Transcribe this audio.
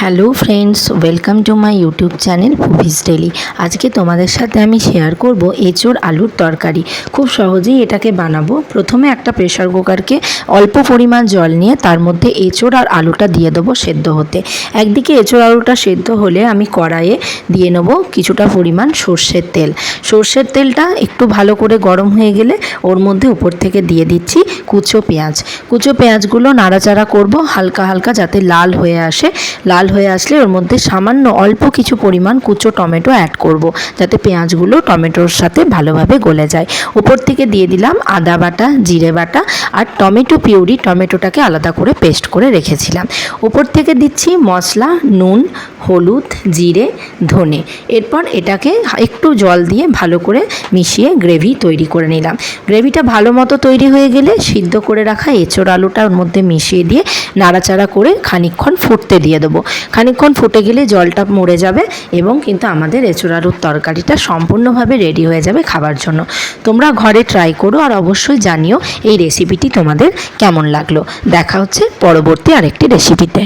Hello friends, welcome to my YouTube channel পুভিস daily আজকে তোমাদের সাথে আমি শেয়ার করব এঁচোড় আলুর তরকারি। খুব সহজেই এটাকে বানাবো। প্রথমে একটা প্রেশার কুকারকে অল্প পরিমাণ জল নিয়ে তার মধ্যে এঁচোড় আর আলুটা দিয়ে দেবো সেদ্ধ হতে। একদিকে এঁচোড় আলুটা সেদ্ধ হলে আমি কড়াইয়ে দিয়ে নেব কিছুটা পরিমাণ সর্ষের তেল। সর্ষের তেলটা একটু ভালো করে গরম হয়ে গেলে ওর মধ্যে উপর থেকে দিয়ে দিচ্ছি কুচো পেঁয়াজ। কুচো পেঁয়াজগুলো নাড়াচাড়া করব হালকা হালকা যাতে লাল হয়ে আসে। লাল হয়ে আসলে ওর মধ্যে সামান্য অল্প কিছু পরিমাণ কুচো টমেটো অ্যাড করব, যাতে পেঁয়াজগুলো টমেটোর সাথে ভালোভাবে গলে যায়। উপর থেকে দিয়ে দিলাম আদা বাটা, জিরে বাটা আর টমেটো পিউরি, টমেটোটাকে আলাদা করে পেস্ট করে রেখেছিলাম। উপর থেকে দিচ্ছি মশলা, নুন, হলুদ, জিরে, ধনে। এরপর এটাকে একটু জল দিয়ে ভালো করে মিশিয়ে গ্রেভি তৈরি করে নিলাম। গ্রেভিটা ভালো মতো তৈরি হয়ে গেলে সিদ্ধ করে রাখা এঁচোড় আলুটা ওর মধ্যে মিশিয়ে দিয়ে নাড়াচাড়া করে খানিকক্ষণ ফুটতে দিয়ে দেবো। খানিকক্ষণ ফুটে গেলে জলটা মরে যাবে এবং কিন্তু আমাদের এচুরারুর তরকারিটা সম্পূর্ণভাবে রেডি হয়ে যাবে খাবার জন্য। তোমরা ঘরে ট্রাই করো আর অবশ্যই জানিও এই রেসিপিটি তোমাদের কেমন লাগল। দেখা হচ্ছে পরবর্তী আরেকটি রেসিপিতে